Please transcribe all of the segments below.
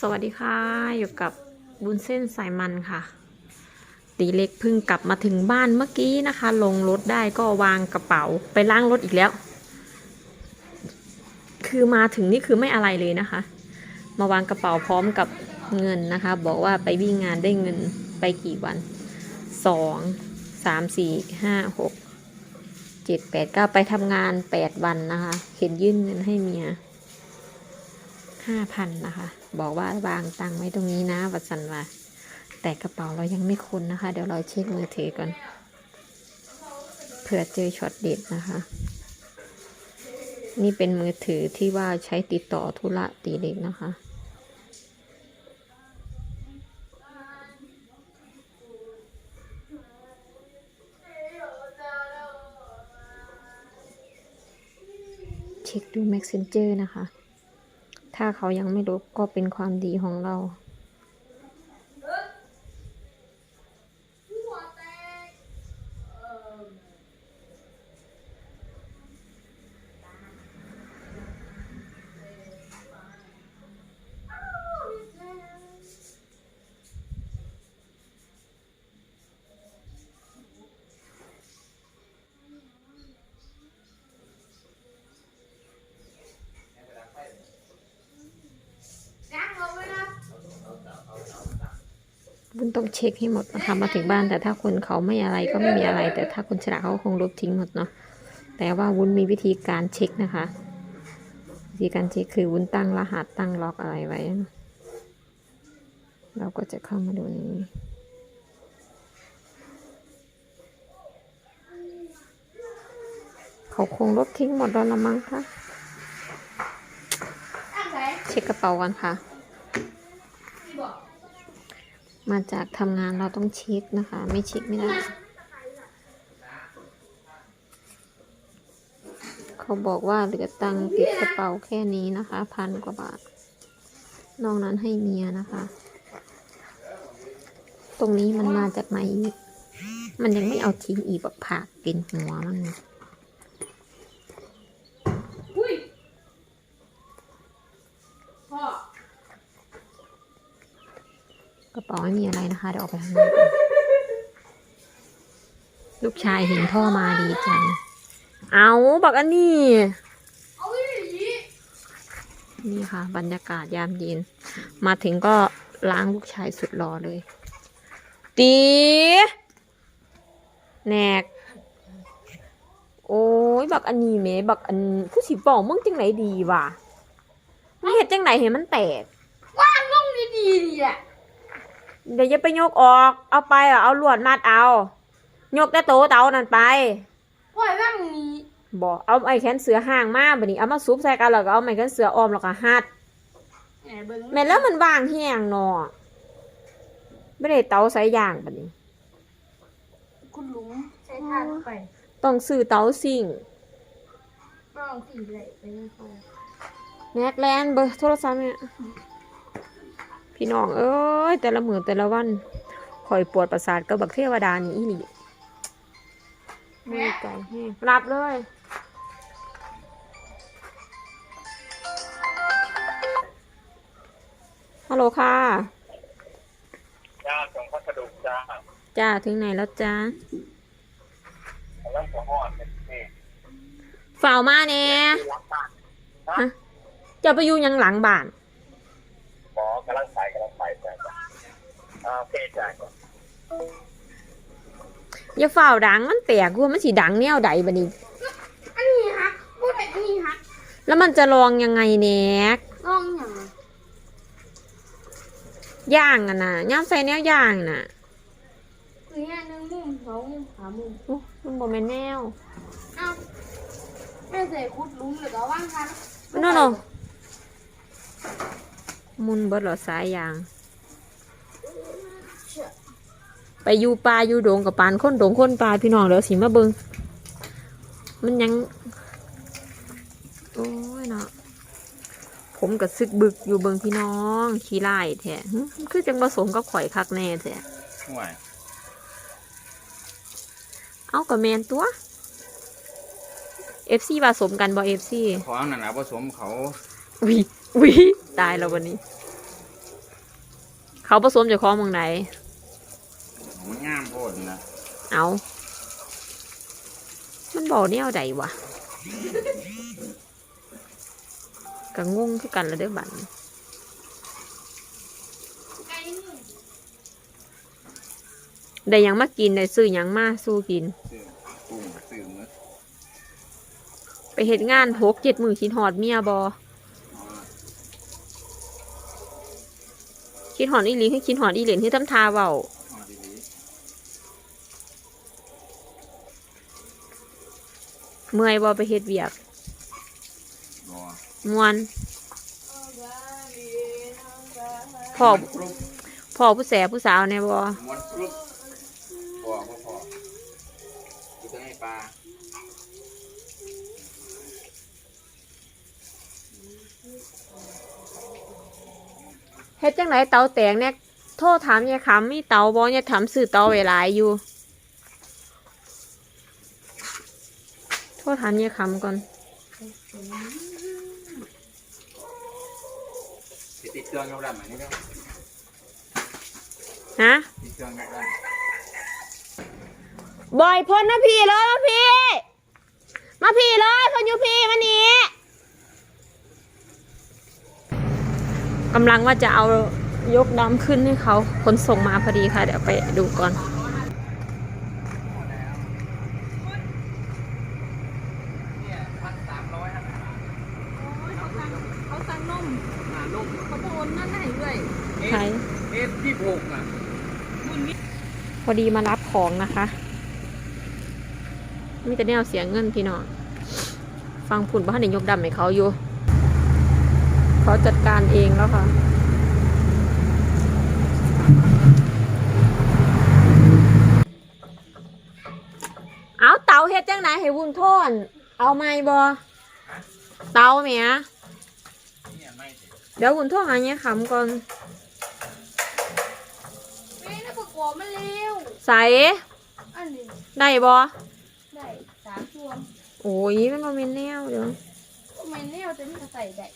สวัสดีค่ะ อยู่กับบุญเส้นสายมันค่ะ ตีเล็กเพิ่งกลับมาถึงบ้านเมื่อกี้นะคะ ลงรถได้ก็วางกระเป๋าไปล้างรถอีกแล้ว คือมาถึงนี่คือไม่อะไรเลยนะคะ มาวางกระเป๋าพร้อมกับเงินนะคะ บอกว่าไปวิ่งงานได้เงินไปกี่วันสองสามสี่ห้าหกเจ็ดแปดเก้าไปทำงานแปดวันนะคะเขียนยื่นเงินให้เมีย ห้าพันนะคะ บอกว่าวางตังค์ไว้ตรงนี้นะวัดสันว่าแต่กระเป๋าเรายังไม่คุ้นนะคะ เดี๋ยวเราเช็คมือถือก่อนเผื่อเจอช็อตเด็ดนะคะ นี่เป็นมือถือที่ว่าใช้ติดต่อธุระตีเล็กนะคะเช็คดู Messenger นะคะ ถ้าเขายังไม่ลบก็เป็นความดีของเรา บุญต้องเช็คให้หมดนะคะมาถึงบ้านแต่ถ้าคนเขาไม่อะไรก็ไม่มีอะไร แต่ถ้าคนฉลาดเขาคงลบทิ้งหมดเนาะแต่ว่าวุ้นมีวิธีการเช็คนะคะ วิธีการเช็คคือวุ้นตั้งรหัสตั้งล็อกอะไรไว้ เราก็จะเข้ามาดูนี้เขาคงลบทิ้งหมดแล้วละมั้งคะเช็คกระเป๋ากันค่ะ มาจากทำงานเราต้องเช็คนะคะ ไม่เช็คไม่ได้ เขาบอกว่าเหลือตังติดกระเป๋าแค่นี้นะคะ พันกว่าบาท นอกนั้นให้เมียนะคะ ตรงนี้มันมาจากไหนมันยังไม่เอาทิ้งอีกแบบผักกินหัวมัน อุ้ยพ่อก ระเป๋าไม่มีอะไรนะคะเดี๋ยวออกไปข้างนอกก่อนลูกชายเห็นพ่อมาดีใจ เอาบอกอันนี้ นี่ค่ะ บรรยากาศยามเย็น มาถึงก็ล้างลูกชายสุดหล่อเลย ตีแนก โอ้ย บักอันนี้แหมบักอันผู้สิบอกมึงจังไหนดีวะมึงเห็ดจังไหนเห็นมันแตกว่างลงดีๆนี่แหละ เดี๋ยวจะไปยกออก เอาไปอะเอาลวดมัดเอา ยกแต่โตเตานั่นไปปล่อยว่างนี้บอกเอาไอ้แขนเสือห่างมาบัดนี้เอามาซุบใส่กันแล้วก็เอาไม้แขนเสือออมแล้วก็หัดแหมเบิ้งแม่นแล้วมันวางแห้งเนาะไม่ได้เตาใส่ย่างบัดนี้ คุณลุงใช้ทานไปต้องซื้อเตาซิ่ง ลองสีเลยไปนี่พอแม็กแลนเบอร์โทรศัพท์เนี่ย พี่น้อง เอ้ย แต่ละมือแต่ละวันคอยปวดประสาทกับบักเทวดานี่อีหลีไม่ใจแห้งรับเลยฮัลโหลค่ะจ้าส่งพัสดุจ้าจ้าถึงไหนแล้วจ้าแล้วหัวหอดเป็นนี่ฝ่าวมาเนี่ยรับบ้านฮะจะไปอยู่ยังหลังบ้าน หมอกำลังใส่กำลังใส่จ้าอ่า โอเคจ้าอย่าฝ่าวดังมันแตกกลัวมันสีดังแนวใดบัดนี้ อันนี้ฮักพูดแบบนี้ฮักแล้วมันจะลองยังไงแนกลองอย่างไรย่างอะนะย่ามใส่แนวย่างน่ะคือแค่หนึ่งมุมสองมุมสามมุมโอ้มันบ่แม่นแนวเอาแม่ใส่คุดลุงหรือก็ว่างทันโน่นโน่มุนเบิดเหรอสายยาง ไปอยู่ป่าอยู่ดงกับปานคนดงคนป่าพี่น้องเดี๋ยวสิมาเบิงมันยัง โอ้ยเนาะผมกับซึกบึกอยู่เบิงพี่น้องขี้ไล่แท้หึคือจังผสมกับข่อยคักแน่แท้ห่วยเอากับแมนตัว FC ผสมกันบ่ FC ของนั่นนะผสมเขาวิวิตายแล้ววันนี้ เขาผสมเจากของหมองไหน มันงามโพดนะเอา มันบอกแนวใดวะก็งงคือกันละเด้อบัดนี้ไก่นึ่งได้หยังมากินได้ซื้อหยังมาสู้กินซื้อกุ้งซื้อหมึกไปเฮ็ดงานหกเจ็ดมือคิดหอดเมียบอคิดหอดอีหลีคือคิดหอดอีเหรียญคือทำทาเว้า เอาดีเมื่อยบอไปเฮ็ดเวียกๆบ่มวนพ่อม้วนกรุ๊บพ่อผู้แสบผู้สาวเนี่ยบอม้วนกรุ๊บพอบ่พอกูจะให้ปลาเฮ็ดจังไหนเตาแตกเนี่ยโทษถามยายคำมีเตาบอเนี่ยถามซื้อเตาไว้หลายอยู่ ทษถามยายคำก่อนสิติดเครื่องยกดำอันนี้เด้อฮะติดเครื่องยกดบ่อยพ้นนะพี่เลยมาพี่ มาพี่เลยคนอยู่พี่มานี้กำลังว่าจะเอายกดำขึ้นให้เขาขนส่งมาพอดีค่ะ เดี๋ยวไปดูก่อน เขาสั่งนม เขาโอนนั่นให้ด้วยใช่เอฟที่หกอะพอดีมารับของนะคะ มีแต่แนวเสียเงินพี่น้องฟังผุนบ้านในยกดำให้เขาอยู่ เขาจัดการเองแล้วค่ะเอาเตาเฮ็ดจังไหนให้วุ่นโทน เอาไม้บอเตาเมียเนี่ยไม่ติด เดี๋ยววุ่นโทนหาเนี้ยขำก่อนแม่น่าประกอบมันเร็ว ใส่อันนี้ได้บอได้สามตัวโอ้ยมันบ่แม่นแนวเดี๋ยวทำไมแนวจะไม่ใส่ได้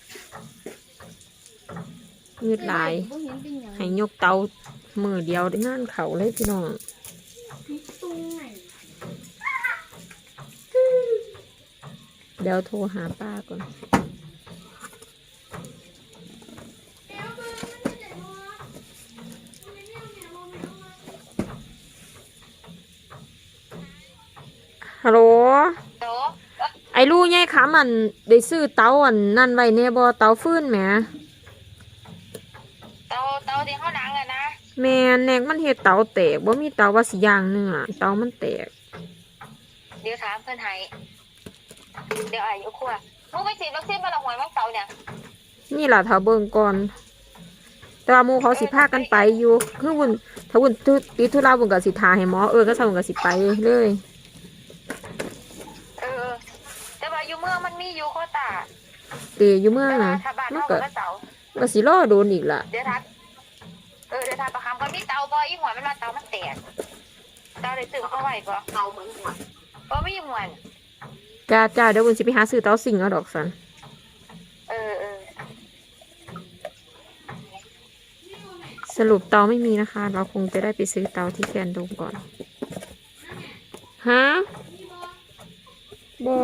ยืดหลาย บ่เห็นเป็นหยังให้ยกเตามือเดียวได้งานเขาเลยพี่น้องพิษตรงไหนเดี๋ยวโทรหาป้าก่อน ฮัลโหลโตไอ้ลูกยายขามันได้ซื้อเตาอันนั่นไว้แน่บ่เตาฟืนแหมเตาเตาที่เขาหนังอะนะแม่นแนกมันเฮ็ดเตาแตกบ่มีเตาว่าสิย่างเนื้อเตามันแตก เดี๋ยวถามเพื่อนให้เดี๋ยวอายุครัวมึงไปฉีดวัคซีนมาละหวยมังเตาเนี่ยนี่ล่ะถ้าเบิ่งก่อน แต่ว่าหมู่เขาสิพากันไปอยู่คือวุ่นถ้าวุ่นทุติดธุระวุ่นก็สิทาให้หมอเออก็สั่นก็สิไปเลย เออ แต่ว่า อยู่เมืองมันมีอยู่โคตาเตอยู่เมืองแต่ว่าน่ะถ้าบ้านมันเขาก็ก็เตาก็สิรอโดนอีกล่ะ เดี๋ยวทักเออเดี๋ยวทักประคำก็มีเตาบ่อีหวยมันว่าเตามันแตกเตาได้ซื้อเขาไว้บ่เตาเหมือนหวยบ่มีหวยจ้าจ้าเดี๋ยววุ่นสิไปหาซื้อเตาสิงเอาดอกสันเออเออสรุปเตาไม่มีนะคะ เราคงจะได้ไปซื้อเตาที่แคนโดมก่อนฮะบอ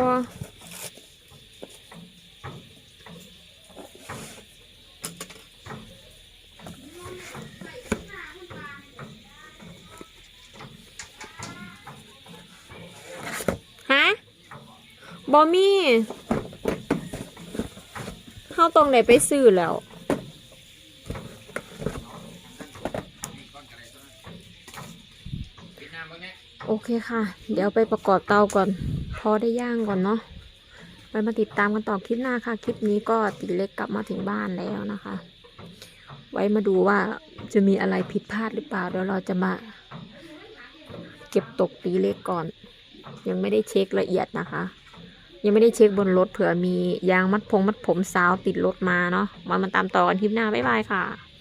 ฮะ บอมี่เข้าตรงไหนไปซื้อแล้ว โอเคค่ะ เดี๋ยวไปประกอบเตาก่อน พอได้ย่างก่อนเนาะไปมาติดตามกันต่อคลิปหน้าค่ะ คลิปนี้ก็ติดเล็กกลับมาถึงบ้านแล้วนะคะ ไว้มาดูว่าจะมีอะไรผิดพลาดหรือเปล่า เดี๋ยวเราจะมา เก็บตกตีเล็กก่อน ยังไม่ได้เช็คละเอียดนะคะ ยังไม่ได้เช็คบนรถเผื่อมียางมัดพงมัดผมสาวติดรถมาเนาะมามาตามต่อกันคลิปหน้าบ๊ายบายค่ะ